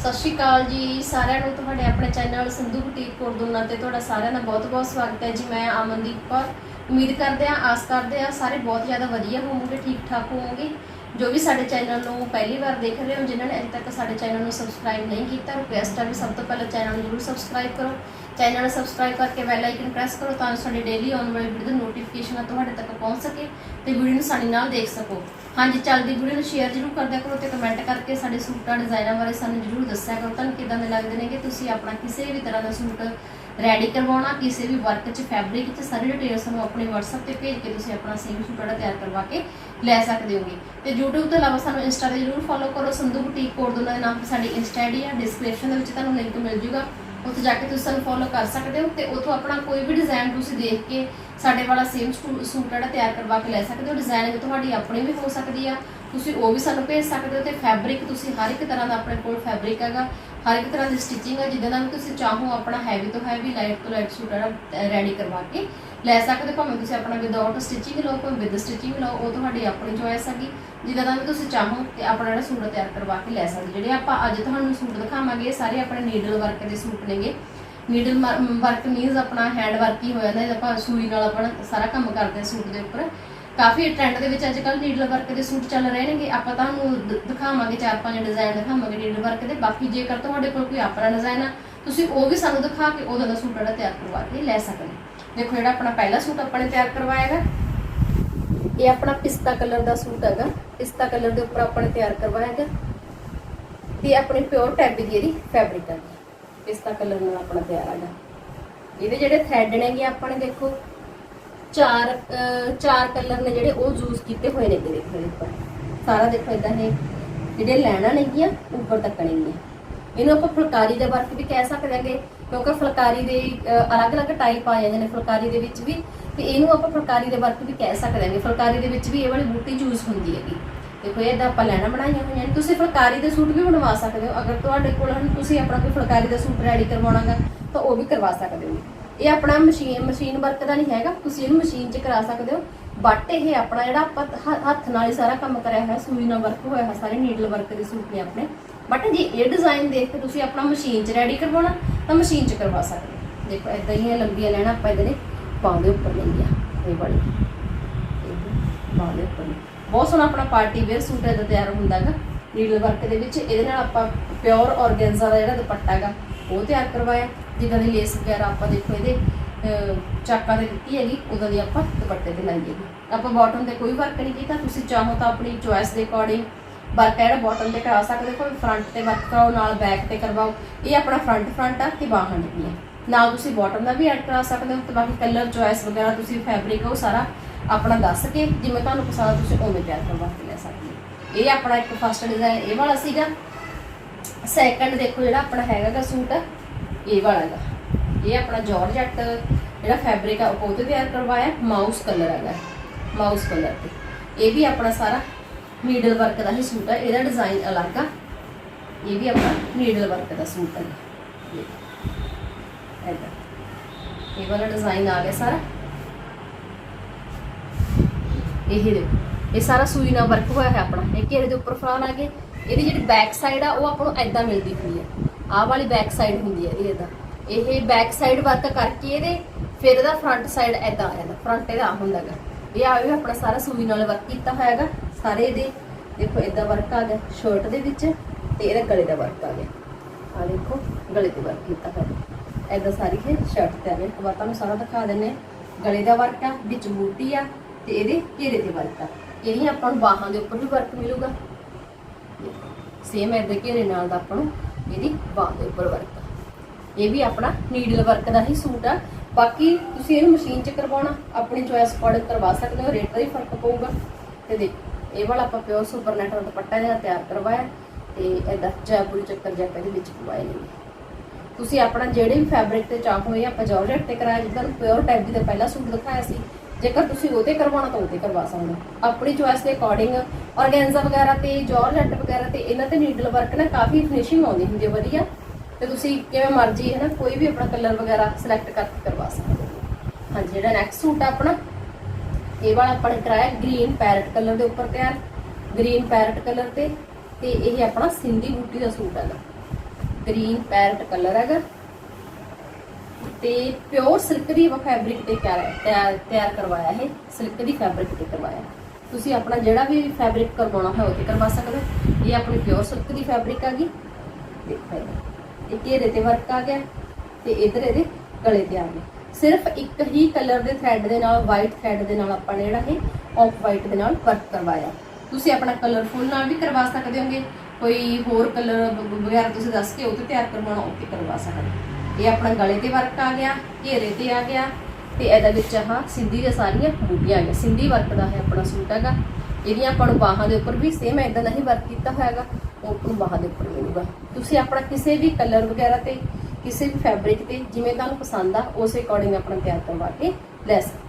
ਸਤਿ ਸ਼੍ਰੀ ਅਕਾਲ ਜੀ ਸਾਰਿਆਂ ਨੂੰ, ਤੁਹਾਡੇ ਆਪਣੇ ਚੈਨਲ ਸੰਧੂ ਬੁਟੀਕ ਕੋਰਦੂਨਾ ਤੇ ਤੁਹਾਡਾ ਸਾਰਿਆਂ ਦਾ ਬਹੁਤ-ਬਹੁਤ ਸਵਾਗਤ ਹੈ ਜੀ। ਮੈਂ ਅਮਨਦੀਪ ਕੌਰ, ਉਮੀਦ ਕਰਦੇ ਹਾਂ, ਆਸ ਕਰਦੇ ਹਾਂ ਸਾਰੇ ਬਹੁਤ ਜ਼ਿਆਦਾ ਵਧੀਆ ਹੋਵੋਗੇ, ਠੀਕ ਠਾਕ ਹੋਵੋਗੇ। ਜੋ ਵੀ ਸਾਡੇ ਚੈਨਲ ਨੂੰ ਪਹਿਲੀ ਵਾਰ ਦੇਖ ਰਹੇ ਹੋ, ਜਿਨ੍ਹਾਂ ਨੇ ਅਜੇ ਤੱਕ ਸਾਡੇ ਚੈਨਲ ਨੂੰ ਸਬਸਕ੍ਰਾਈਬ ਨਹੀਂ ਕੀਤਾ ਰਿਕੁਐਸਟ ਹੈ ਵੀ ਸਭ ਤੋਂ ਪਹਿਲਾਂ ਚੈਨਲ ਨੂੰ ਜ਼ਰੂਰ ਸਬਸਕ੍ਰਾਈਬ ਕਰੋ। ਚੈਨਲ ਨੂੰ ਸਬਸਕ੍ਰਾਈਬ ਕਰਕੇ ਬੈਲ ਆਈਕਨ ਪ੍ਰੈਸ ਕਰੋ ਤਾਂ ਜੋ ਸਾਡੀ ਡੇਲੀ ਆਉਣ ਵਾਲੀ ਵੀਡੀਓ ਦੀ ਨੋਟੀਫਿਕੇਸ਼ਨ ਤੁਹਾਡੇ ਤੱਕ ਪਹੁੰਚ ਸਕੇ ਤੇ ਵੀਡੀਓ ਨੂੰ ਸਾਡੀ ਨਾਲ ਦੇਖ ਸਕੋ। ਹਾਂਜੀ, ਚੱਲਦੀ ਵੀਡੀਓ ਨੂੰ ਸ਼ੇਅਰ ਜ਼ਰੂਰ ਕਰਦਿਆ ਕਰੋ ਤੇ ਕਮੈਂਟ ਕਰਕੇ ਸਾਡੇ ਸੂਟਾਂ ਡਿਜ਼ਾਈਨਾਂ ਬਾਰੇ ਸਾਨੂੰ ਜ਼ਰੂਰ ਦੱਸਿਆ ਕਰੋ। ਤੁਹਾਨੂੰ ਕਿਦਾਂ ਦੇ ਲੱਗਦੇ ਨੇ ਕਿ ਤੁਸੀਂ ਆਪਣਾ ਕਿਸੇ ਵੀ ਤਰ੍ਹਾਂ ਦਾ ਸੂਟ ਰੈਡੀ ਕਰਵਾਉਣਾ, ਕਿਸੇ ਵੀ ਵਰਕ 'ਚ ਫੈਬਰਿਕ 'ਚ, ਸਾਰੀ ਡਿਟੇਲ ਸਾਨੂੰ ਆਪਣੇ WhatsApp ਤੇ ਭੇਜ ਕੇ ਤੁਸੀਂ ਆਪਣਾ ਸੇਮ ਸੂਟ ਜਿਹੜਾ ਤਿਆਰ ਕਰਵਾ ਕੇ ਲੈ ਸਕਦੇ ਹੋਗੇ। ਤੇ YouTube ਤੋਂ ਇਲਾਵਾ ਸਾਨੂੰ Insta ਤੇ ਜ਼ਰੂਰ ਫੋਲੋ ਕਰੋ, ਸੰਧੂ ਬੁਟੀਕ ਕੋਡ ਦੋਨਾਂ ਦੇ ਨਾਮ ਤੇ ਸਾਡੀ Insta ਆਈਡੀ ਆ ਡਿਸਕ੍ਰਿਪਸ਼ਨ ਦੇ ਵਿੱਚ ਤੁਹਾਨੂੰ ਲਿੰਕ ਮਿਲ ਜੂਗਾ। ਉੱਥੇ ਜਾ ਕੇ ਤੁਸੀਂ ਸਾਨੂੰ ਫੋਲੋ ਕਰ ਸਕਦੇ ਹੋ ਤੇ ਉੱਥੋਂ ਆਪਣਾ ਕੋਈ ਵੀ ਡਿਜ਼ਾਈਨ ਤੁਸੀਂ ਦੇਖ ਕੇ ਸਾਡੇ ਵਾਲਾ ਸੇਮ ਸੂਟ ਜਿਹੜਾ ਤਿਆਰ ਕਰਵਾ ਕੇ ਲੈ ਸਕਦੇ ਹੋ। ਡਿਜ਼ਾਈਨਿੰਗ ਤੁਹਾਡੀ ਆਪਣੀ ਵੀ ਹੋ ਸਕਦੀ ਆ, ਤੁਸੀਂ ਉਹ ਵੀ ਸਾਨੂੰ ਭੇਜ ਸਕਦੇ ਹੋ ਤੇ ਫੈਬਰਿਕ ਤੁਸੀਂ ਹਰ ਇੱਕ ਤਰ੍ਹਾਂ ਦਾ ਆਪਣੇ ਕੋਲ ਫੈਬਰਿਕ ਹੈਗਾ। ਹਰ ਇੱਕ ਤਰ੍ਹਾਂ ਦੀ ਸਟਿਚਿੰਗ ਹੈ, ਜਿੱਦਾਂ ਦਾ ਵੀ ਤੁਸੀਂ ਚਾਹੋ ਆਪਣਾ ਹੈਵੀ ਤੋਂ ਹੈਵੀ ਲਾਈਟ ਤੋਂ ਲਾਈਟ ਸੂਟ ਜਿਹੜਾ ਰੈਡੀ ਕਰਵਾ ਕੇ ਲੈ ਸਕਦੇ ਭਾਵੇਂ ਤੁਸੀਂ ਆਪਣਾ ਵਿਦਆਊਟ ਸਟਿਚਿੰਗ ਲਓ ਭਾਵੇਂ ਵਿਦ ਸਟਿਚਿੰਗ ਲਓ, ਉਹ ਤੁਹਾਡੀ ਆਪਣੀ ਚੋਇਸ ਹੈਗੀ। ਜਿੱਦਾਂ ਦਾ ਵੀ ਤੁਸੀਂ ਚਾਹੋ ਤੇ ਆਪਣਾ ਜਿਹੜਾ ਸੂਟ ਤਿਆਰ ਕਰਵਾ ਕੇ ਲੈ ਸਕਦੇ ਜਿਹੜੇ ਆਪਾਂ ਅੱਜ ਤੁਹਾਨੂੰ ਸੂਟ ਦਿਖਾਵਾਂਗੇ, ਇਹ ਸਾਰੇ ਆਪਣੇ ਨੀਡਲ ਵਰਕ ਦੇ ਸੂਟ ਨੇਗੇ। ਨੀਡਲ ਵਰਕ ਮੀਨਸ ਆਪਣਾ ਹੈਂਡ ਵਰਕ ਹੀ ਹੋ ਜਾਂਦਾ ਜੇ ਆਪਾਂ ਸੂਈ ਨਾਲ ਆਪਣਾ ਸਾਰਾ ਕੰਮ ਕਰਦੇ ਸੂਟ ਦੇ ਉੱਪਰ। ਕਾਫੀ ਟ੍ਰੈਂਡ ਦੇ ਵਿੱਚ ਅੱਜ ਕੱਲ ਨੀਡਲ ਵਰਕ ਦੇ ਸੂਟ ਚੱਲ ਰਹੇ ਨੇਗੇ। ਆਪਾਂ ਤੁਹਾਨੂੰ ਦ- ਦਿਖਾਵਾਂਗੇ, ਚਾਰ ਪੰਜ ਡਿਜ਼ਾਈਨ ਦਿਖਾਵਾਂਗੇ ਨੀਡਲ ਵਰਕ ਦੇ। ਬਾਕੀ ਜੇਕਰ ਤੁਹਾਡੇ ਕੋਲ ਕੋਈ ਆਪਣਾ ਡਿਜ਼ਾਈਨ ਆ, ਤੁਸੀਂ ਉਹ ਵੀ ਸਾਨੂੰ ਦਿਖਾ ਕੇ ਉਹਦਾ ਦਾ ਸੂਟ ਜਿਹੜਾ ਤਿਆਰ ਕਰਵਾ ਕੇ ਲੈ ਸਕਦੇ ਹੋ। ਦੇਖੋ ਜਿਹੜਾ ਆਪਣਾ ਪਹਿਲਾ ਸੂਟ ਆਪਾਂ ਨੇ ਤਿਆਰ ਕਰਵਾਇਆ ਹੈਗਾ ਇਹ ਆਪਣਾ ਪਿਸਤਾ ਕਲਰ ਦਾ ਸੂਟ ਹੈਗਾ। ਪਿਸਤਾ ਕਲਰ ਦੇ ਉੱਪਰ ਆਪਾਂ ਨੇ ਤਿਆਰ ਕਰਵਾਇਆ ਹੈਗਾ ਤੇ ਆਪਣੀ ਪਿਓਰ ਟੈਬੀ ਦੀ ਇਹਦੀ ਫੈਬਰਿਕ ਹੈ ਪਿਸਤਾ ਕਲਰ ਨਾਲ ਆਪਣਾ ਤਿਆਰ ਹੈਗਾ। ਇਹਦੇ ਜਿਹੜੇ ਥ੍ਰੈਡ ਨੇਗੇ ਆਪਾਂ ਨੇ ਦੇਖੋ ਚਾਰ ਚਾਰ ਕਲਰ ਨੇ ਜਿਹੜੇ ਉਹ ਯੂਜ਼ ਕੀਤੇ ਹੋਏ ਨੇ ਇਹਦੇ ਦੇਖੋ ਇਹਦੇ ਉੱਪਰ। ਸਾਰਾ ਦੇਖੋ ਇਦਾਂ ਇਹ ਜਿਹੜੇ ਲੈਣਾ ਨੇਗੀਆਂ ਉੱਪਰ ਤੱਕ ਨੇਗੀਆਂ ਇਹਨੂੰ ਆਪਾਂ ਫੁਲਕਾਰੀ ਦਾ ਵਰਕ ਵੀ ਕਹਿ ਸਕਦੇ ਹਾਂਗੇ, ਕਿਉਂਕਿ ਫੁਲਕਾਰੀ ਦੇ ਅਲੱਗ-ਅਲੱਗ ਟਾਈਪ ਆ ਜਾਂਦੇ ਨੇ ਫੁਲਕਾਰੀ ਦੇ ਵਿੱਚ ਵੀ, ਤੇ ਇਹਨੂੰ ਆਪਾਂ ਫੁਲਕਾਰੀ ਦੇ ਵਰਕ ਵੀ ਕਹਿ ਸਕਦੇ ਹਾਂਗੇ। ਫੁਲਕਾਰੀ ਦੇ ਵਿੱਚ ਵੀ ਇਹ ਵਾਲੀ ਬੂਟੀ ਯੂਜ਼ ਹੁੰਦੀ ਹੈਗੀ। ਦੇਖੋ ਇਹਦਾ ਆਪਾਂ ਲੈਣਾ ਬਣਾਈਆਂ ਹੋਈਆਂ ਨੇ। ਤੁਸੀਂ ਫੁਲਕਾਰੀ ਦੇ ਸੂਟ ਵੀ ਬਣਵਾ ਸਕਦੇ ਹੋ। ਅਗਰ ਤੁਹਾਡੇ ਕੋਲ ਹਨ, ਤੁਸੀਂ ਆਪਣਾ ਕੋਈ ਫੁਲਕਾਰੀ ਦਾ ਸੂਟ ਰੈਡੀ ਕਰਵਾਉਣਾਗਾ, ਤਾਂ ਉਹ ਵੀ ਕਰਵਾ ਸਕਦੇ ਹੋ। ਇਹ ਆਪਣਾ ਮਸ਼ੀਨ ਮਸ਼ੀਨ ਵਰਕ ਦਾ ਨਹੀਂ ਹੈਗਾ। ਤੁਸੀਂ ਇਹਨੂੰ ਮਸ਼ੀਨ 'ਚ ਕਰਾ ਸਕਦੇ ਹੋ। ਬਟ ਇਹ ਆਪਣਾ ਜਿਹੜਾ ਆਪਾਂ ਹੱਥ ਨਾਲ ਹੀ ਸਾਰਾ ਕੰਮ ਕਰਿਆ ਹੋਇਆ, ਸੂਈ ਨਾਲ ਵਰਕ ਹੋਇਆ ਹੋਇਆ, ਸਾਰੇ ਨੀਡਲ ਵਰਕ ਦੇ ਸੂਟ ਨੇ ਆਪਣੇ। ਬਟ ਜੇ ਇਹ ਡਿਜ਼ਾਈਨ ਦੇਖ ਕੇ ਤੁਸੀਂ ਆਪਣਾ ਮਸ਼ੀਨ 'ਚ ਰੈਡੀ ਕਰਵਾਉਣਾ, ਤਾਂ ਮਸ਼ੀਨ 'ਚ ਕਰਵਾ ਸਕਦੇ ਹੋ। ਦੇਖੋ ਇਦਾਂ ਹੀ ਲੰਬੀਆਂ ਲੈਣਾ ਆਪਾਂ ਇਹਦੇ ਨੇ ਪਾਉਂਦੇ ਉੱਪਰ ਲਈਆਂ ਇਹ ਵਾਲੀ। ਪਾਉਂਦੇ ਉੱਪਰ ਨੂੰ। ਬਹੁਤ ਸੋਹਣਾ ਆਪਣਾ ਪਾਰਟੀ ਵੇਅਰ ਸੂਟ ਇਹਦਾ ਤਿਆਰ ਹੁੰਦਾ ਹੈਗਾ। ਨੀਡਲ ਵਰਕ ਦੇ ਵਿੱਚ ਇਹਦੇ ਨਾਲ ਆਪਾਂ ਪਿਓਰ ਔਰਗੈਂਜ਼ਾ ਦਾ ਜਿਹੜਾ ਦੁਪੱਟਾ ਹੈਗਾ ਉਹ ਤਿਆਰ ਕਰਵਾਇਆ। ਜਿੱਦਾਂ ਦੀ ਲੇਸ ਵਗੈਰਾ ਆਪਾਂ ਦੇਖੋ ਇਹਦੇ ਅਹ, ਚਾਕਾਂ ਦੇ ਦਿੱਤੀ ਹੈਗੀ ਉਦਾਂ ਦੀ ਆਪਾਂ ਦੁਪੱਟੇ ਤੇ ਲਾਈ ਆਪਾਂ ਬਾਟਮ ਤੇ ਕੋਈ ਵਰਕ ਨਹੀਂ ਕੀਤਾ। ਤੁਸੀਂ ਚਾਹੋ ਤਾਂ ਆਪਣੀ ਚੋਇਸ ਦੇ ਅਕੋਰਡਿੰਗ ਵਰਕ ਹੈ ਜਿਹੜਾ ਬਾਟਮ ਤੇ ਕਰਾ ਸਕਦੇ ਹੋ। ਕੋਈ ਫਰੰਟ ਤੇ ਵਰਕ ਕਰਾਓ ਨਾਲ ਬੈਕ ਤੇ ਕਰਵਾਓ। ਇਹ ਆਪਣਾ ਫਰੰਟ ਫਰੰਟ ਆ ਤੇ ਬਾਹਾਂ ਲੱਗੀਆਂ ਨਾਲ ਤੁਸੀਂ ਬਾਟਮ ਦਾ ਵੀ ਐਡ ਕਰਾ ਸਕਦੇ ਹੋ ਤੇ ਬਾਕੀ ਕਲਰ ਚੁਆਇਸ ਵਗੈਰਾ ਤੁਸੀਂ ਫੈਬਰਿਕ ਉਹ ਸਾਰਾ ਆਪਣਾ ਦੱਸ ਕੇ ਜਿਵੇਂ ਤੁਹਾਨੂੰ ਪਸੰਦ ਤੁਸੀਂ ਉਵੇਂ ਤਿਆਰ ਕਰਵਾ ਕੇ ਲੈ ਸਕਦੇ ਹੋ। ਇਹ ਆਪਣਾ ਇੱਕ ਫਸਟ ਡਿਜ਼ਾਈਨ ਇਹ ਵਾਲਾ ਸੀਗਾ। ਸੈਕੰਡ ਦੇਖੋ ਜਿਹੜਾ ਆਪਣਾ ਹੈਗਾਗਾ ਸੂਟ, ਇਹ ਵਾਲਾ ਹੈਗਾ ਇਹ ਆਪਣਾ ਜਾਰਜਟ ਜਿਹੜਾ ਫੈਬਰਿਕ ਆ, ਉਹ ਤੇ ਤਿਆਰ ਕਰਵਾਇਆ ਮਾਊਸ ਕਲਰ ਹੈਗਾ। ਮਾਊਸ ਕਲਰ ਤੇ। ਇਹ ਵੀ ਆਪਣਾ ਸਾਰਾ ਨੀਡਲ ਵਰਕ ਦਾ ਹੀ ਸੂਟ ਹੈ ਇਹਦਾ ਡਿਜ਼ਾਈਨ ਅਲੱਗ ਆ। ਇਹ ਵੀ ਆਪਣਾ ਨੀਡਲ ਵਰਕ ਦਾ ਸੂਟ ਹੈ ਇਹ ਵਾਲਾ ਡਿਜ਼ਾਈਨ ਆ ਗਿਆ ਸਾਰਾ। ਇਹ ਦੇਖੋ। ਇਹ ਸਾਰਾ ਸੂਈ ਨਾਲ ਵਰਕ ਹੋਇਆ ਹੈ ਆਪਣਾ। ਇਹ ਘੇਰੇ ਦੇ ਉੱਪਰ ਫਲਾਨ ਆ ਗਏ। ਇਹਦੀ ਜਿਹੜੀ ਬੈਕ ਸਾਈਡ ਆ, ਉਹ ਆਪਾਂ ਨੂੰ ਐਦਾਂ ਮਿਲਦੀ ਹੋਈ ਹੈ ਆਹ ਵਾਲੀ ਬੈਕ ਸਾਈਡ ਹੁੰਦੀ ਹੈ ਇਹਦਾ। ਇਹ ਬੈਕ ਸਾਈਡ ਵਰਕ ਕਰਕੇ ਇਹਦੇ, ਫਿਰ ਇਹਦਾ ਫਰੰਟ ਸਾਈਡ ਐਦਾਂ ਆ ਜਾਂਦਾ। ਫਰੰਟ ਇਹਦਾ ਆਹ ਹੁੰਦਾਗਾ। ਇਹ ਆ ਵੀ ਆਪਣਾ ਸਾਰਾ ਸੂਈ ਨਾਲ ਵਰਕ ਕੀਤਾ ਹੋਇਆ ਹੈਗਾ ਸਾਰੇ ਇਹਦੇ, ਦੇਖੋ ਇਦਾਂ ਵਰਕ ਆ ਗਿਆ ਸ਼ਰਟ ਦੇ ਵਿੱਚ ਤੇ ਇਹਦਾ ਗਲੇ ਦਾ ਵਰਕ ਆ ਗਿਆ। ਆ ਦੇਖੋ, ਗਲੇ ਤੇ ਵਰਕ ਕੀਤਾ ਹੋਇਆ। ਐਦਾਂ ਸਾਰੀ ਇਹ ਸ਼ਰਟ ਤੇ ਆ ਗਿਆ ਇੱਕ ਵਾਰ ਤੁਹਾਨੂੰ ਸਾਰਾ ਦਿਖਾ ਦਿੰਨੇ ਗਲੇ ਦਾ ਵਰਕ ਆ, ਵਿੱਚ ਬੂਟੀ ਆ ਤੇ ਇਹਦੇ ਘੇਰੇ ਤੇ ਵਰਕ ਆ। ਇਹਦੀਆਂ ਆਪਾਂ ਨੂੰ ਬਾਹਾਂ ਦੇ ਉੱਪਰ ਵੀ ਵਰਕ ਮਿਲੂਗਾ। ਸੇਮ ਇਹਦੇ ਘੇਰੇ ਨਾਲ ਦਾ ਆਪਾਂ ਨੂੰ ਇਹਦੀ ਬਾਹ ਦੇ ਉੱਪਰ ਵਰਕ ਇਹ ਵੀ ਆਪਣਾ ਨੀਡਲ ਵਰਕ ਦਾ ਹੀ ਸੂਟ ਆ। ਬਾਕੀ ਤੁਸੀਂ ਇਹਨੂੰ ਮਸ਼ੀਨ 'ਚ ਕਰਵਾਉਣਾ, ਆਪਣੀ ਚੋਇਸ ਅਕੋਰਡਿੰਗ ਕਰਵਾ ਸਕਦੇ ਹੋ ਰੇਟ ਦਾ ਹੀ ਫ਼ਰਕ ਪਊਗਾ। ਤੇ ਦੇਖੋ, ਇਹ ਵਾਲਾ ਆਪਾਂ ਪਿਓਰ ਸੁਪਰ ਨੈਟ ਦਾ ਦੁਪੱਟਾ ਜਿਹੜਾ ਤਿਆਰ ਕਰਵਾਇਆ ਤੇ ਇਹਦਾ ਜੈਪੁਰੀ ਚੱਕਰ ਜੈਕਟ ਦੇ ਵਿੱਚ ਪਵਾਏ ਨੇ। ਤੁਸੀਂ ਆਪਣਾ ਜਿਹੜੇ ਵੀ ਫੈਬਰਿਕ ਤੇ ਚਾਹੋ ਇਹ ਆਪਾਂ ਜਾਰਜਟ ਤੇ ਕਰਾਇਆ ਜਿੱਦਾਂ ਪਿਓਰ ਟੈਬੀ ਦਾ ਪਹਿਲਾ ਸੂਟ ਦਿਖਾਇਆ ਸੀ। ਜੇਕਰ ਤੁਸੀਂ ਉਹਤੇ ਕਰਵਾਉਣਾ ਤਾਂ ਉਹਤੇ ਕਰਵਾ ਸਕਦੇ ਹੋ। ਆਪਣੀ ਚੋਇਸ ਦੇ ਅਕੋਰਡਿੰਗ ਔਰਗੈਂਜ਼ਾ ਵਗੈਰਾ ਤੇ ਜਾਰਜਟ ਵਗੈਰਾ ਤੇ ਇਹਨਾਂ ਤੇ ਨੀਡਲ ਵਰਕ ਨਾ ਕਾਫੀ ਫਿਨਿਸ਼ਿੰਗ ਆਉਂਦੀ ਹੁੰਦੀ ਹੈ ਵਧੀਆ। ਤੇ ਤੁਸੀਂ ਕਿਵੇਂ ਮਰਜ਼ੀ ਹੈ ਨਾ, ਕੋਈ ਵੀ ਆਪਣਾ ਕਲਰ ਵਗੈਰਾ ਸਿਲੈਕਟ ਕਰਕੇ ਕਰਵਾ ਸਕਦੇ ਹੋ। ਹਾਂਜੀ, ਜਿਹੜਾ ਨੈਕਸਟ ਸੂਟ ਆ ਆਪਣਾ, ਇਹ ਵਾਲਾ ਆਪਾਂ ਨੇ ਕਰਾਇਆ ਗ੍ਰੀਨ ਪੈਰਟ ਕਲਰ ਦੇ ਉੱਪਰ ਤਿਆਰ। ਗ੍ਰੀਨ ਪੈਰਟ ਕਲਰ ਤੇ ਤੇ ਇਹ ਆਪਣਾ ਸਿੰਧੀ ਬੂਟੀ ਦਾ ਸੂਟ ਹੈਗਾ। ਗ੍ਰੀਨ ਪੈਰਟ ਕਲਰ ਹੈਗਾ। ਤੇ ਪਿਓਰ ਸਿਲਕ ਦੀ ਫੈਬਰਿਕ ਤੇ ਤਿਆਰ ਤਿਆਰ ਕਰਵਾਇਆ ਹੈ ਸਿਲਕ ਦੀ ਫੈਬਰਿਕ ਤੇ ਕਰਵਾਇਆ। ਤੁਸੀਂ ਆਪਣਾ ਜਿਹੜਾ ਵੀ ਫੈਬਰਿਕ ਕਰਵਾਉਣਾ ਹੈ ਉਹ ਤੇ ਕਰਵਾ ਸਕਦੇ ਹੋ। ਇਹ ਆਪਣੀ ਪਿਓਰ ਸਿਲਕ ਦੀ ਫੈਬਰਿਕ ਆ ਗਈ। ਦੇਖੋ ਇਹ ਘੇਰੇ ਤੇ ਵਰਕ ਆ ਗਿਆ ਤੇ ਇਧਰ ਇਹਦੇ ਗਲੇ ਤੇ ਆ ਗਏ। ਸਿਰਫ ਇੱਕ ਹੀ ਕਲਰ ਦੇ ਥ੍ਰੈਡ ਦੇ ਨਾਲ ਵਾਈਟ ਥ੍ਰੈਡ ਦੇ ਨਾਲ ਆਪਾਂ ਨੇ ਜਿਹੜਾ ਇਹ ਆਫ ਵਾਈਟ ਦੇ ਨਾਲ ਵਰਕ ਕਰਵਾਇਆ। ਤੁਸੀਂ ਆਪਣਾ ਕਲਰਫੁੱਲ ਨਾਲ ਵੀ ਕਰਵਾ ਸਕਦੇ ਹੋਗੇ। ਕੋਈ ਹੋਰ ਕਲਰ ਵਗੈਰਾ ਤੁਸੀਂ ਦੱਸ ਕੇ ਉਹ ਤੇ ਤਿਆਰ ਕਰਵਾਉਣਾ, ਉਹ ਤੇ ਕਰਵਾ ਸਕਦੇ ਹੋ। ਇਹ ਆਪਣਾ ਗਲੇ ਤੇ ਵਰਕ ਆ ਗਿਆ, ਘੇਰੇ ਤੇ ਆ ਗਿਆ ਤੇ ਇਹਦੇ ਵਿੱਚ ਆਹ ਸਿੰਧੀ ਦੇ ਸਾਰੀਆਂ ਬੂਟੀਆਂ ਆ ਗਈਆਂ ਸਿੰਧੀ ਵਰਕ ਦਾ ਹੈ ਆਪਣਾ ਸੂਟ ਹੈਗਾ। ਇਹਦੀਆਂ ਆਪਾਂ ਨੂੰ ਬਾਹਾਂ ਦੇ ਉੱਪਰ ਵੀ ਸੇਮ ਇਦਾਂ ਦਾ ਹੀ ਵਰਕ ਕੀਤਾ ਹੋਇਆ ਉਹ ਤੁਹਾਨੂੰ ਬਾਹਾਂ ਦੇ ਉੱਪਰ ਮਿਲੂਗਾ। ਤੁਸੀਂ ਆਪਣਾ ਕਿਸੇ ਵੀ ਕਲਰ ਵਗੈਰਾ ਤੇ, ਕਿਸੇ ਵੀ ਫੈਬਰਿਕ ਤੇ ਜਿਵੇਂ ਤੁਹਾਨੂੰ ਪਸੰਦ ਆ, ਉਸੇ ਅਕੋਰਡਿੰਗ ਆਪਣਾ ਤਿਆਰ ਕਰਵਾ ਕੇ ਲੈ ਸਕਦੇ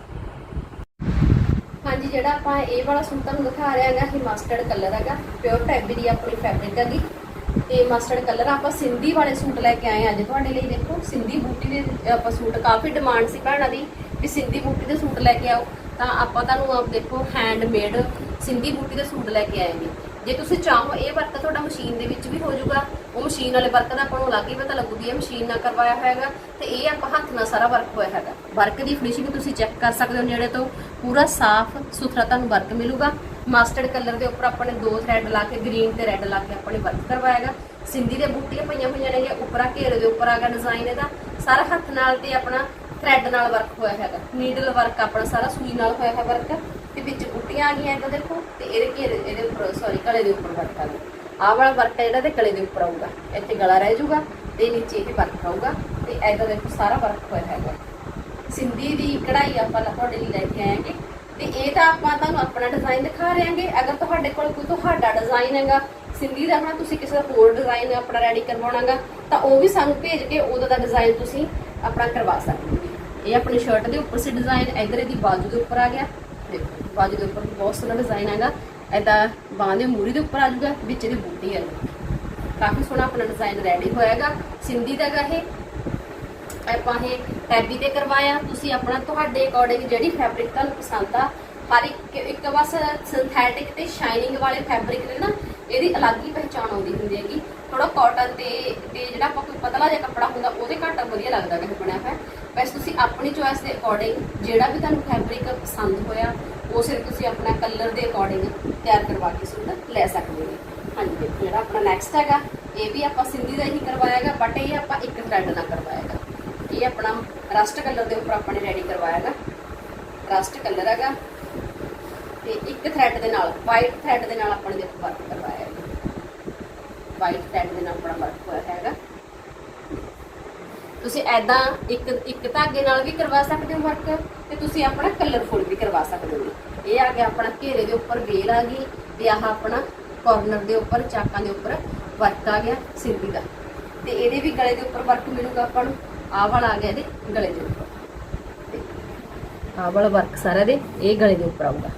ਹਾਂਜੀ, ਜਿਹੜਾ ਆਪਾਂ ਇਹ ਵਾਲਾ ਸੂਟ ਤੁਹਾਨੂੰ ਦਿਖਾ ਰਿਹਾ ਹੈਗਾ, ਇਹ ਮਸਟਰਡ ਕਲਰ ਹੈਗਾ ਪਿਓਰ ਟੈਬੀ ਦੀ ਆਪਣੀ ਫੈਬਰਿਕ ਹੈਗੀ। ਤੇ ਮਸਟਰਡ ਕਲਰ ਆਪਾਂ ਸਿੰਧੀ ਵਾਲੇ ਸੂਟ ਲੈ ਕੇ ਆਏ ਹਾਂ ਅੱਜ ਤੁਹਾਡੇ ਲਈ। ਦੇਖੋ, ਸਿੰਧੀ ਬੂਟੀ ਦੇ ਆਪਾਂ ਸੂਟ, ਕਾਫੀ ਡਿਮਾਂਡ ਸੀ ਭੈਣਾਂ ਦੀ ਵੀ ਸਿੰਧੀ ਬੂਟੀ ਦੇ ਸੂਟ ਲੈ ਕੇ ਆਓ। ਤਾਂ ਆਪਾਂ ਤੁਹਾਨੂੰ ਆਪ ਦੇਖੋ ਹੈਂਡਮੇਡ ਸਿੰਧੀ ਬੂਟੀ ਦੇ ਸੂਟ ਲੈ ਕੇ ਆਏ ਨੇ। ਜੇ ਤੁਸੀਂ ਚਾਹੋ ਇਹ ਵਰਕ ਤੁਹਾਡਾ ਮਸ਼ੀਨ ਦੇ ਵਿੱਚ ਵੀ ਹੋ ਜਾਊਗਾ। ਉਹ ਮਸ਼ੀਨ ਵਾਲੇ ਵਰਕ ਦਾ ਆਪਾਂ ਨੂੰ ਅਲੱਗ ਹੀ ਪਤਾ ਲੱਗੂ ਵੀ ਇਹ ਮਸ਼ੀਨ ਨਾਲ ਕਰਵਾਇਆ ਹੋਇਆ ਹੈਗਾ ਤੇ ਇਹ ਆਪਾਂ ਹੱਥ ਨਾਲ ਸਾਰਾ ਵਰਕ ਹੋਇਆ ਹੈਗਾ। ਵਰਕ ਦੀ ਫਿਨਿਸ਼ਿੰਗ ਤੁਸੀਂ ਚੈੱਕ ਕਰ ਸਕਦੇ ਹੋ ਨੇੜੇ ਤੋਂ। ਪੂਰਾ ਸਾਫ਼ ਸੁਥਰਾ ਤੁਹਾਨੂੰ ਵਰਕ ਮਿਲੂਗਾ। ਮਸਟਰਡ ਕਲਰ ਦੇ ਉੱਪਰ ਆਪਾਂ ਨੇ ਦੋ ਥ੍ਰੈਡ ਲਾ ਕੇ ਗ੍ਰੀਨ ਤੇ ਰੈੱਡ ਲਾ ਕੇ ਆਪਾਂ ਨੇ ਵਰਕ ਕਰਵਾਇਆ ਸਿੰਧੀ ਦੇ ਬੂਟੀਆਂ ਪਈਆਂ ਹੋਈਆਂ ਨੇ ਉੱਪਰਾਂ ਘੇਰੇ ਦੇ ਉੱਪਰ ਆਗਾ ਡਿਜ਼ਾਈਨ ਇਹਦਾ। ਸਾਰਾ ਹੱਥ ਨਾਲ ਤੇ ਆਪਣਾ ਥ੍ਰੈਡ ਨਾਲ ਵਰਕ ਹੋਇਆ ਹੈਗਾ। ਨੀਡਲ ਵਰਕ ਆਪਣਾ ਸਾਰਾ ਸੂਈ ਨਾਲ ਹੋਇਆ ਹੈ ਵਰਕ ਤੇ ਵਿੱਚ ਬੂਟੀਆਂ ਆ ਗਈਆਂ ਇਹਦਾ ਦੇਖੋ, ਤੇ ਇਹਦੇ ਘੇਰੇ, ਇਹਦੇ ਉੱਪਰ ਸੌਰੀ ਗਲੇ ਦੇ ਉੱਪਰ ਵਰਕ ਆ ਗਿਆ ਆਹ ਵਾਲਾ ਵਰਕ ਹੈ ਜਿਹੜਾ ਤੇ ਗਲੇ ਦੇ ਉੱਪਰ ਆਊਗਾ। ਇੱਥੇ ਗਲਾ ਰਹਿ ਜਾਊਗਾ ਤੇ ਨੀਚੇ ਇਹ ਵਰਕ ਆਊਗਾ। ਤੇ ਇਹਦਾ ਦੇਖੋ ਸਾਰਾ ਵਰਕ ਹੋਇਆ ਹੈਗਾ। ਸਿੰਧੀ ਦੀ ਕਢਾਈ ਆਪਾਂ ਤੁਹਾਡੇ ਲਈ ਲੈ ਕੇ ਆਏ ਆਏਗੇ ਤੇ ਇਹ ਤਾਂ ਆਪਾਂ ਤੁਹਾਨੂੰ ਆਪਣਾ ਡਿਜ਼ਾਈਨ ਦਿਖਾ ਰਹੇ ਹਾਂਗੇ ਅਗਰ ਤੁਹਾਡੇ ਕੋਲ ਕੋਈ ਤੁਹਾਡਾ ਡਿਜ਼ਾਈਨ ਹੈਗਾ, ਸਿੰਧੀ ਦਾ ਆਪਣਾ ਤੁਸੀਂ ਕਿਸੇ ਦਾ ਹੋਰ ਡਿਜ਼ਾਈਨ ਆਪਣਾ ਰੈਡੀ ਕਰਵਾਉਣਾਗਾ, ਤਾਂ ਉਹ ਵੀ ਸਾਨੂੰ ਭੇਜ ਕੇ ਉਹਦਾ ਦਾ ਡਿਜ਼ਾਈਨ ਤੁਸੀਂ ਆਪਣਾ ਕਰਵਾ ਸਕਦੇ ਹੋ। ਇਹ ਆਪਣੀ ਸ਼ਰਟ ਦੇ ਉੱਪਰ ਸੀ ਡਿਜ਼ਾਈਨ ਇਧਰ ਇਹਦੀ ਬਾਜੂ ਦੇ ਉੱਪਰ ਆ ਗਿਆ। ਦੇਖੋ, ਬਾਜੂ ਦੇ ਉੱਪਰ ਬਹੁਤ ਸੋਹਣਾ ਡਿਜ਼ਾਈਨ ਹੈਗਾ। ਐਦਾਂ ਬਾਹਾਂ ਦੇ ਮੂਰੀ ਦੇ ਉੱਪਰ ਆ ਜਾਊਗਾ ਵਿੱਚ ਇਹਦੀ ਬੂਟੀ ਹੈ ਕਾਫੀ ਸੋਹਣਾ ਆਪਣਾ ਡਿਜ਼ਾਈਨ ਰੈਡੀ ਹੋਇਆਗਾ। ਸਿੰਧੀ ਦਾ ਹੈਗਾ ਇਹ। ਆਪਾਂ ਇਹ ਟੈਬੀ ਤੇ ਕਰਵਾਇਆ। ਤੁਸੀਂ ਆਪਣਾ ਤੁਹਾਡੇ ਅਕੋਰਡਿੰਗ ਜਿਹੜੀ ਫੈਬਰਿਕ ਤੁਹਾਨੂੰ ਪਸੰਦ ਆ, ਹਰ ਇੱਕ ਇੱਕ ਬਸ ਸਿੰਥੈਟਿਕ ਤੇ ਸ਼ਾਈਨਿੰਗ ਵਾਲੇ ਫੈਬਰਿਕ ਨੇ ਨਾ, ਇਹਦੀ ਅਲੱਗ ਹੀ ਪਹਿਚਾਣ ਆਉਂਦੀ ਹੁੰਦੀ ਹੈਗੀ। ਥੋੜਾ ਕਾਟਨ ਤੇ ਤੇ ਜਿਹੜਾ ਆਪਾਂ ਕੋਈ ਪਤਲਾ ਜਿਹਾ ਕੱਪੜਾ ਹੁੰਦਾ, ਉਹਦੇ ਘੱਟ ਵਧੀਆ ਲੱਗਦਾ ਹੈ ਬਣਿਆ ਹੋਇਆ। ਬਸ ਤੁਸੀਂ ਆਪਣੀ ਚੋਇਸ ਦੇ ਅਕੋਰਡਿੰਗ ਜਿਹੜਾ ਵੀ ਤੁਹਾਨੂੰ ਫੈਬਰਿਕ ਪਸੰਦ ਹੋਇਆ, ਉਹ ਸਿਰ ਤੁਸੀਂ ਆਪਣਾ ਕਲਰ ਦੇ ਅਕੋਰਡਿੰਗ ਤਿਆਰ ਕਰਵਾ ਕੇ ਸੂਟ ਲੈ ਸਕਦੇ ਹੋ। ਹਾਂਜੀ ਦੇਖੋ ਜਿਹੜਾ ਆਪਣਾ ਨੈਕਸਟ ਹੈਗਾ, ਇਹ ਵੀ ਆਪਾਂ ਸਿੰਧੀ ਦਾ ਹੀ ਕਰਵਾਇਆਗਾ ਬਟ ਇਹ ਆਪਾਂ ਇੱਕ ਥਰੈਡ ਨਾਲ ਕਰਵਾਇਆ ਇਹ ਆਪਣਾ ਰਸਟ ਕਲਰ ਦੇ ਉੱਪਰ ਆਪਾਂ ਨੇ ਰੈਡੀ ਕਰਵਾਇਆਗਾ ਰਸਟ ਕਲਰ ਹੈਗਾ ਤੇ ਇੱਕ ਥ੍ਰੈਡ ਦੇ ਨਾਲ ਵਾਈਟ ਥ੍ਰੈਡ ਦੇ ਨਾਲ ਆਪਾਂ ਨੇ ਦੇਖੋ ਵਰਕ ਕਰਵਾਇਆ ਵਾਈਟ ਥ੍ਰੈਡ ਦੇ ਨਾਲ ਆਪਣਾ ਵਰਕ ਹੋਇਆ ਹੈਗਾ। ਤੁਸੀਂ ਐਦਾਂ ਇੱਕ ਇੱਕ ਧਾਗੇ ਨਾਲ ਵੀ ਕਰਵਾ ਸਕਦੇ ਹੋ ਵਰਕ ਤੇ ਤੁਸੀਂ ਆਪਣਾ ਕਲਰਫੁਲ ਵੀ ਕਰਵਾ ਸਕਦੇ ਹੋ। ਇਹ ਆ ਗਿਆ ਆਪਣਾ ਘੇਰੇ ਦੇ ਉੱਪਰ ਵੇਲ ਆ ਗਈ ਤੇ ਆਹ ਆਪਣਾ ਕਾਰਨਰ ਦੇ ਉੱਪਰ, ਚਾਕਾਂ ਦੇ ਉੱਪਰ ਵਰਕ ਆ ਗਿਆ ਸਿੰਧੀ ਦਾ ਤੇ ਇਹਦੇ ਵੀ ਗਲੇ ਦੇ ਉੱਪਰ ਵਰਕ ਮਿਲੂਗਾ ਆਪਾਂ ਨੂੰ। ਆਹ ਆ ਗਿਆ ਇਹਦੇ ਗਲੇ ਦੇ ਉੱਪਰ ਆਹ ਵਰਕ ਸਾਰਾ ਦੇ ਇਹ ਗਲੇ ਦੇ ਉੱਪਰ ਆਊਗਾ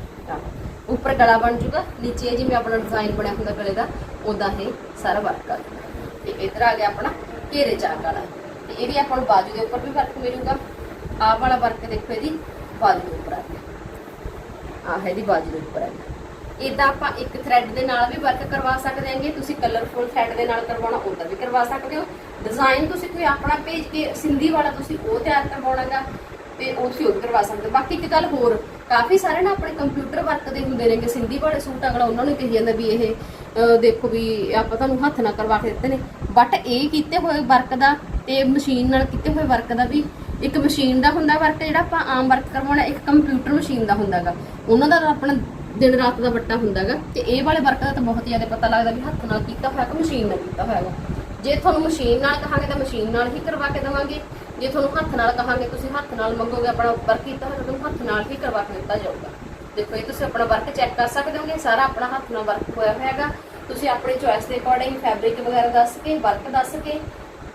ਉੱਪਰ ਗਲਾ ਬਣ ਜੂਗਾ ਨੀਚੇ ਜਿਵੇਂ ਆਪਣਾ ਡਿਜ਼ਾਈਨ ਬਣਿਆ ਹੁੰਦਾ ਗਲੇ ਦਾ ਉਦਾਂ ਇਹ ਸਾਰਾ ਵਰਕ ਆ ਤੇ ਇਧਰ ਆ ਗਿਆ ਆਪਣਾ ਘੇਰੇ ਚਾਕ ਵਾਲਾ ਤੇ ਇਹਦੀ ਆਪਾਂ ਨੂੰ ਬਾਜੂ ਦੇ ਉੱਪਰ ਵੀ ਵਰਕ ਮਿਲੂਗਾ ਆਹ ਵਾਲਾ ਵਰਕ ਦੇਖੋ ਇਹਦੀ ਬਾਜੂ ਦੇ ਉੱਪਰ ਆ ਗਿਆ ਆਹ ਇਹਦੀ ਬਾਜੂ ਦੇ ਉੱਪਰ ਆ ਗਿਆ ਇਦਾਂ ਆਪਾਂ ਇੱਕ ਥ੍ਰੈਡ ਦੇ ਨਾਲ ਵੀ ਵਰਕ ਕਰਵਾ ਸਕਦੇ ਹਾਂਗੇ ਤੁਸੀਂ ਕਲਰਫੁਲ ਥ੍ਰੈਡ ਦੇ ਨਾਲ ਕਰਵਾਉਣਾ ਉਦਾਂ ਵੀ ਕਰਵਾ ਸਕਦੇ ਹੋ ਡਿਜ਼ਾਈਨ ਤੁਸੀਂ ਕੋਈ ਆਪਣਾ ਭੇਜ ਕੇ ਸਿੰਧੀ ਵਾਲਾ ਤੁਸੀਂ ਉਹ ਤਿਆਰ ਕਰਵਾਉਣਾਗਾ ਤੇ ਉਹ ਤੁਸੀਂ ਉਹ ਕਰਵਾ ਸਕਦੇ ਬਾਕੀ ਇੱਕ ਗੱਲ ਹੋਰ, ਕਾਫੀ ਸਾਰੇ ਨਾ ਆਪਣੇ ਕੰਪਿਊਟਰ ਵਰਕ ਦੇ ਹੁੰਦੇ ਨੇ ਕਿ ਸਿੰਧੀ ਵਾਲੇ ਸੂਟ ਅਗਲਾ ਉਹਨਾਂ ਨੂੰ ਕਹੀ ਜਾਂਦਾ ਵੀ ਇਹ ਦੇਖੋ ਵੀ ਆਪਾਂ ਤੁਹਾਨੂੰ ਹੱਥ ਨਾਲ ਕਰਵਾ ਕੇ ਦਿੱਤੇ ਨੇ। ਬਟ ਇਹ ਕੀਤੇ ਹੋਏ ਵਰਕ ਦਾ ਤੇ ਮਸ਼ੀਨ ਨਾਲ ਕੀਤੇ ਹੋਏ ਵਰਕ ਦਾ ਵੀ ਇੱਕ ਮਸ਼ੀਨ ਦਾ ਹੁੰਦਾ ਵਰਕ ਜਿਹੜਾ ਆਪਾਂ ਆਮ ਵਰਕ ਕਰਵਾਉਣਾ, ਇੱਕ ਕੰਪਿਊਟਰ ਮਸ਼ੀਨ ਦਾ ਹੁੰਦਾਗਾ। ਉਹਨਾਂ ਦਾ ਆਪਣਾ ਦਿਨ ਰਾਤ ਦਾ ਵੱਟਾ ਹੁੰਦਾਗਾ। ਤੇ ਇਹ ਵਾਲੇ ਵਰਕ ਦਾ ਤਾਂ ਬਹੁਤ ਜ਼ਿਆਦਾ ਪਤਾ ਲੱਗਦਾ ਵੀ ਹੱਥ ਨਾਲ ਕੀਤਾ ਹੋਇਆ ਕਿ ਮਸ਼ੀਨ ਨਾਲ ਕੀਤਾ ਹੋਇਆ ਗਾ ਜੇ ਤੁਹਾਨੂੰ ਮਸ਼ੀਨ ਨਾਲ ਕਹਾਂਗੇ ਤਾਂ ਮਸ਼ੀਨ ਨਾਲ ਹੀ ਕਰਵਾ ਕੇ ਦੇਵਾਂਗੇ। ਜੇ ਤੁਹਾਨੂੰ ਹੱਥ ਨਾਲ ਕਹਾਂਗੇ, ਤੁਸੀਂ ਹੱਥ ਨਾਲ ਮੰਗੋਗੇ, ਆਪਣਾ ਵਰਕ ਕੀਤਾ ਹੋਇਆ, ਤੁਹਾਨੂੰ ਹੱਥ ਨਾਲ ਹੀ ਕਰਵਾ ਕੇ ਦਿੱਤਾ ਜਾਊਗਾ। ਦੇਖੋ, ਇਹ ਤੁਸੀਂ ਆਪਣਾ ਵਰਕ ਚੈੱਕ ਕਰ ਸਕਦੇ ਹੋਗੇ, ਸਾਰਾ ਆਪਣਾ ਹੱਥ ਨਾਲ ਵਰਕ ਹੋਇਆ ਹੋਇਆ ਤੁਸੀਂ ਆਪਣੀ ਚੋਇਸ ਦੇ ਅਕੋਰਡਿੰਗ ਫੈਬਰਿਕ ਵਗੈਰਾ ਦੱਸ ਕੇ ਵਰਕ ਦੱਸ ਕੇ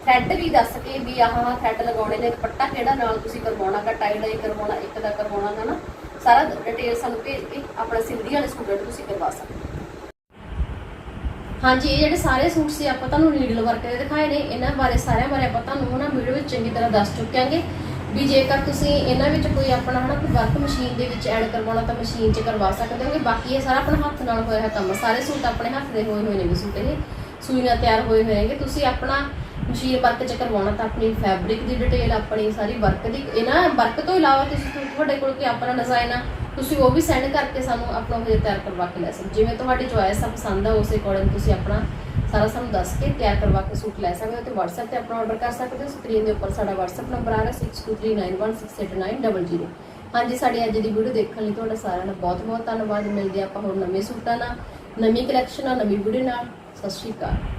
ਥ੍ਰੈਡ ਵੀ ਦੱਸ ਕੇ ਵੀ ਆਹ ਆਹ ਥ੍ਰੈਡ ਲਗਾਉਣੇ ਨੇ, ਦੁਪੱਟਾ ਕਿਹੜਾ ਨਾਲ ਤੁਸੀਂ ਕਰਵਾਉਣਾ ਗਾ ਟਾਈ ਡਾਈ ਕਰਵਾਉਣਾ, ਇੱਕ ਦਾ ਕਰਵਾਉਣਾ ਗਾ ਨਾ ਸਾਰਾ ਡਿਟੇਲ ਸਾਨੂੰ ਭੇਜ ਕੇ ਆਪਣਾ ਸਿੰਧੀ ਵਾਲੇ ਸਟੂਡੈਂਟ ਤੁਸੀਂ ਕਰਵਾ ਸਕਦੇ ਹੋ। ਹਾਂਜੀ, ਇਹ ਜਿਹੜੇ ਸਾਰੇ ਸੂਟ ਸੀ, ਆਪਾਂ ਤੁਹਾਨੂੰ ਨੀਡਲ ਵਰਕ ਦੇ ਦਿਖਾਏ ਨੇ। ਇਹਨਾਂ ਬਾਰੇ, ਸਾਰਿਆਂ ਬਾਰੇ ਆਪਾਂ ਤੁਹਾਨੂੰ ਨਾ ਵੀਡੀਓ ਵਿੱਚ ਚੰਗੀ ਤਰ੍ਹਾਂ ਦੱਸ ਚੁੱਕਿਆਂਗੇ। ਵੀ ਜੇਕਰ ਤੁਸੀਂ ਇਹਨਾਂ ਵਿੱਚ ਕੋਈ ਆਪਣਾ ਹਨਾ, ਕੋਈ ਵਰਕ ਮਸ਼ੀਨ ਦੇ ਵਿੱਚ ਐਡ ਕਰਵਾਉਣਾ, ਤਾਂ ਮਸ਼ੀਨ 'ਚ ਕਰਵਾ ਸਕਦੇ ਹੋਗੇ। ਬਾਕੀ ਇਹ ਸਾਰਾ ਆਪਣਾ ਹੱਥ ਨਾਲ ਹੋਇਆ ਹੈ ਕੰਮ। ਸਾਰੇ ਸੂਟ ਆਪਣੇ ਹੱਥ ਦੇ ਹੋਏ ਹੋਏ ਨੇ ਵੀ ਸੂਟ ਇਹ। ਸੂਈ ਨਾਲ ਤਿਆਰ ਹੋਏ ਹੋਏ ਹੈਗੇ। ਤੁਸੀਂ ਆਪਣਾ ਮਸ਼ੀਨ ਵਰਕ ਚ ਕਰਵਾਉਣਾ, ਤਾਂ ਆਪਣੀ ਫੈਬਰਿਕ ਦੀ ਡਿਟੇਲ ਆਪਣੀ ਸਾਰੀ ਵਰਕ ਦੀ। ਇਹਨਾਂ ਵਰਕ ਤੋਂ ਇਲਾਵਾ ਤੁਸੀਂ ਤੁਹਾਡੇ ਕੋਲ ਕੋਈ ਆਪਣਾ ਡਿਜ਼ਾਈਨ ਆ? ਤੁਸੀਂ ਉਹ ਵੀ ਸੈਂਡ ਕਰਕੇ ਸਾਨੂੰ ਆਪਣਾ ਉਹ ਤਿਆਰ ਕਰਵਾ ਕੇ ਲੈ ਸਕਦੇ ਜਿਵੇਂ ਤੁਹਾਡੀ ਚੋਇਸ ਆ, ਪਸੰਦ ਆ, ਉਸੇ ਅਕੋਰਡਿੰਗ ਤੁਸੀਂ ਆਪਣਾ ਸਾਰਾ ਸਾਨੂੰ ਦੱਸ ਕੇ ਤਿਆਰ ਕਰਵਾ ਕੇ ਸੂਟ ਲੈ ਸਕਦੇ ਹੋ ਤੇ WhatsApp ਤੇ ਆਪਣਾ ਆਰਡਰ ਕਰ ਸਕਦੇ ਹੋ। ਸਕਰੀਨ ਦੇ ਉੱਪਰ ਸਾਡਾ WhatsApp ਨੰਬਰ ਆ ਰਿਹਾ 6239168900 ਹਾਂਜੀ, ਸਾਡੀ ਅੱਜ ਦੀ ਵੀਡੀਓ ਦੇਖਣ ਲਈ ਤੁਹਾਡਾ ਸਾਰਿਆਂ ਦਾ ਬਹੁਤ ਬਹੁਤ ਧੰਨਵਾਦ। ਮਿਲਦੇ ਹਾਂ ਆਪਾਂ ਹੁਣ ਨਵੇਂ ਸੂਟਾਂ ਨਾਲ, ਨਵੀਂ ਕਲੈਕਸ਼ਨ ਨਾਲ, ਨਵੀਂ ਵੀਡੀਓ ਨਾਲ। ਸਤਿ ਸ਼੍ਰੀ ਅਕਾਲ।